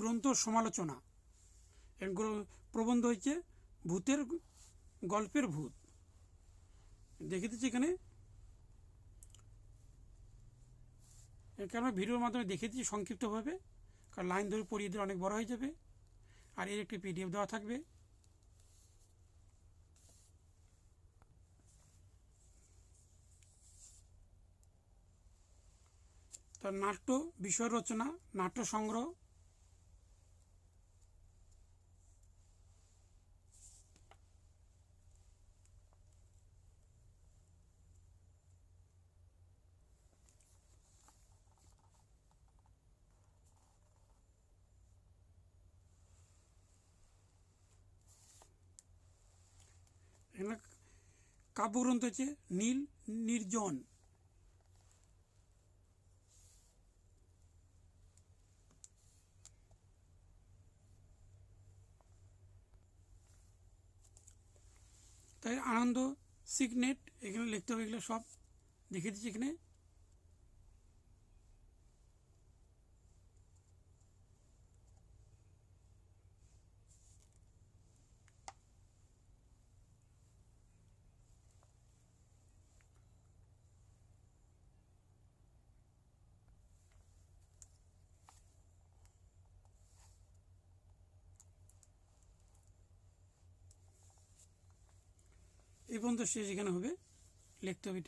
গ্রন্থ সমালোচনা। এর প্রবন্ধ হচ্ছে ভূতের গল্পের ভূত। দেখে দিচ্ছি এখানে। আমরা ভিডিওর মাধ্যমে দেখে দিচ্ছি সংক্ষিপ্তভাবে, কারণ লাইন ধরে পড়িয়ে দিলে অনেক বড় হয়ে যাবে। আর এর একটি পিডিএফ দেওয়া থাকবে। তার নাট্য, বিষয় রচনা, নাট্য সংগ্রহ এখানে কাব্যগ্রন্থ হচ্ছে নীল, নির্জন। তাই আনন্দ, সিগনেট, এখানে লিখতে হবে এগুলো সব। দেখে দিচ্ছি এখানে। এই পর্যন্ত শেষ এখানে হবে। লিখতে হবে